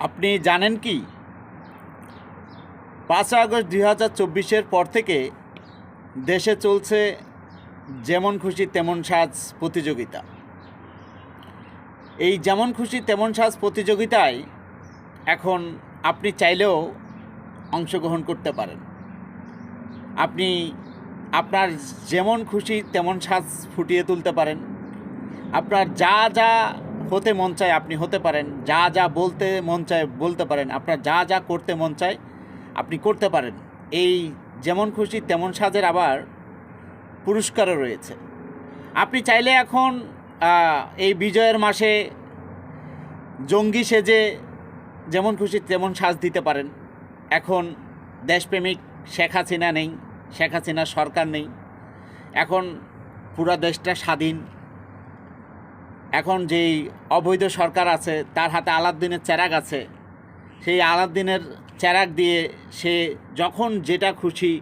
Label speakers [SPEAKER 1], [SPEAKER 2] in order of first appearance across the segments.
[SPEAKER 1] আপনি জানেন কি? পাঁচই আগস্ট দুই হাজার চব্বিশের পর থেকে দেশে চলছে যেমন খুশি তেমন সাজ প্রতিযোগিতা। এই যেমন খুশি তেমন সাজ প্রতিযোগিতায় এখন আপনি চাইলেও অংশগ্রহণ করতে পারেন। আপনি আপনার যেমন খুশি তেমন সাজ ফুটিয়ে তুলতে পারেন। আপনার যা যা হতে মন চায় আপনি হতে পারেন, যা যা বলতে মন চায় বলতে পারেন, আপনার যা যা করতে মন চায় আপনি করতে পারেন। এই যেমন খুশি তেমন সাজের আবার পুরস্কারও রয়েছে। আপনি চাইলে এখন এই বিজয়ের মাসে জঙ্গি সেজে যেমন খুশি তেমন সাজ দিতে পারেন। এখন দেশপ্রেমিক শেখ হাসিনা নেই, শেখ হাসিনার সরকার নেই। এখন পুরা দেশটা স্বাধীন। এখন যেই অবৈধ সরকার আছে, তার হাতে আলাদ্দিনের চেরাগ আছে। সেই আলাদ্দিনের চেরাগ দিয়ে সে যখন যেটা খুশি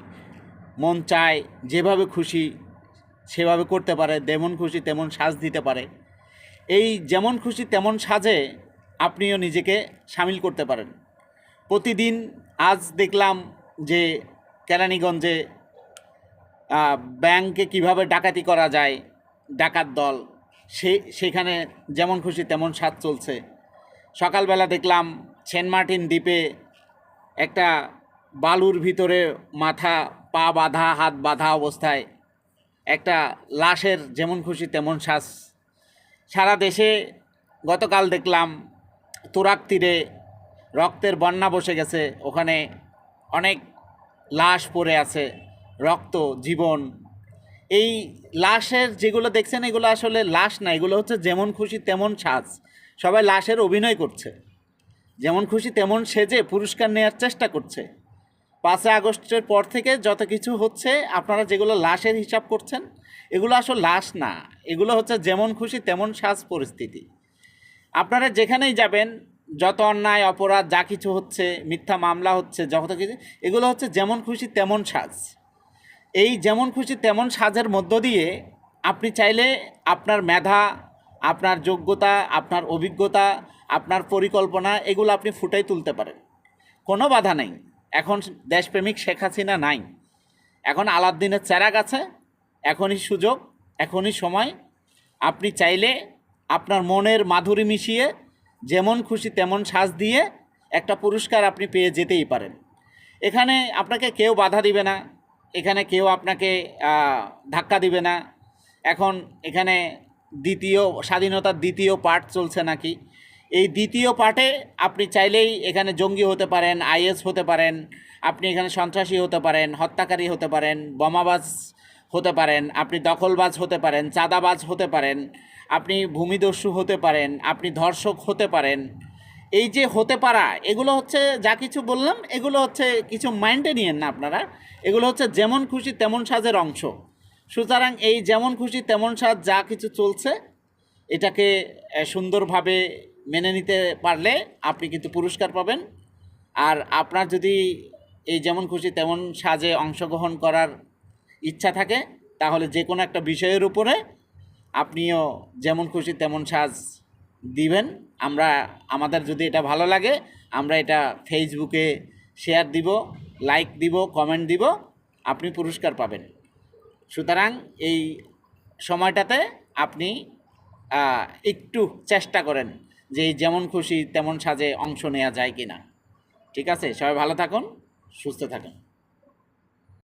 [SPEAKER 1] মন চায়, যেভাবে খুশি সেভাবে করতে পারে, যেমন খুশি তেমন সাজ দিতে পারে। এই যেমন খুশি তেমন সাজে আপনিও নিজেকে সামিল করতে পারেন। প্রতিদিন আজ দেখলাম যে কেরানীগঞ্জে ব্যাংকে কীভাবে ডাকাতি করা যায়, ডাকাত দল সে, সেখানে যেমন খুশি তেমন স্বাদ চলছে। সকালবেলা দেখলাম সেন্ট মার্টিন দ্বীপে একটা বালুর ভিতরে মাথা, পা বাঁধা, হাত বাঁধা অবস্থায় একটা লাশের যেমন খুশি তেমন শ্বাস সারা দেশে গতকাল দেখলাম তুরাক তীরে রক্তের বন্যা বসে গেছে। ওখানে অনেক লাশ পড়ে আছে। রক্ত, জীবন এই লাশের যেগুলো দেখছেন, এগুলো আসলে লাশ না, এগুলো হচ্ছে যেমন খুশি তেমন সাজ। সবাই লাশের অভিনয় করছে। যেমন খুশি তেমন সেজে পুরস্কার নেওয়ার চেষ্টা করছে। পাঁচই আগস্টের পর থেকে যত কিছু হচ্ছে, আপনারা যেগুলো লাশের হিসাব করছেন, এগুলো আসলে লাশ না। এগুলো হচ্ছে যেমন খুশি তেমন সাজ পরিস্থিতি। আপনারা যেখানেই যাবেন, যত অন্যায়, অপরাধ, যা কিছু হচ্ছে, মিথ্যা মামলা হচ্ছে, যত কিছু, এগুলো হচ্ছে যেমন খুশি তেমন সাজ। এই যেমন খুশি তেমন সাজের মধ্য দিয়ে আপনি চাইলে আপনার মেধা, আপনার যোগ্যতা, আপনার অভিজ্ঞতা, আপনার পরিকল্পনা এগুলো আপনি ফুটাই তুলতে পারেন। কোনো বাধা নেই। এখন দেশপ্রেমিক শেখ হাসিনা নাই। এখন আলাদ্দিনের চেরাগ আছে, এখনই সুযোগ, এখনই সময়। আপনি চাইলে আপনার মনের মাধুরী মিশিয়ে যেমন খুশি তেমন সাজ দিয়ে একটা পুরস্কার আপনি পেয়ে যেতেই পারেন। এখানে আপনাকে কেউ বাধা দিবে না। এখানে কেউ আপনাকে ধাক্কা দিবে না। এখন এখানে দ্বিতীয়, স্বাধীনতার দ্বিতীয় পার্ট চলছে নাকি? এই দ্বিতীয় পার্টে আপনি চাইলেই এখানে জঙ্গি হতে পারেন, আইএস হতে পারেন, আপনি এখানে সন্ত্রাসী হতে পারেন, হত্যাকারী হতে পারেন, বোমাবাজ হতে পারেন, আপনি দখলবাজ হতে পারেন, চাঁদাবাজ হতে পারেন, আপনি ভূমিদস্যু হতে পারেন, আপনি ধর্ষক হতে পারেন এই যে হতে পারা, এগুলো হচ্ছে যা কিছু বললাম, এগুলো হচ্ছে কিছু মাইন্ডে নিয়েন না আপনারা, এগুলো হচ্ছে যেমন খুশি তেমন সাজের অংশ। সুতরাং এই যেমন খুশি তেমন সাজ যা কিছু চলছে, এটাকে সুন্দরভাবে মেনে নিতে পারলে আপনি কিন্তু পুরস্কার পাবেন। আর আপনার যদি এই যেমন খুশি তেমন সাজে অংশগ্রহণ করার ইচ্ছা থাকে, তাহলে যে কোনো একটা বিষয়ের উপরে আপনিও যেমন খুশি তেমন সাজ দিবেন। আমরা, আমাদের যদি এটা ভালো লাগে, আমরা এটা ফেসবুকে শেয়ার দিব লাইক দিব কমেন্ট দিব, আপনি পুরস্কার পাবেন। সুতরাং এই সময়টাতে আপনি একটু চেষ্টা করেন যে যেমন খুশি তেমন সাজে অংশ নেওয়া যায় কি না ঠিক আছে? সবাই ভালো থাকুন, সুস্থ থাকুন।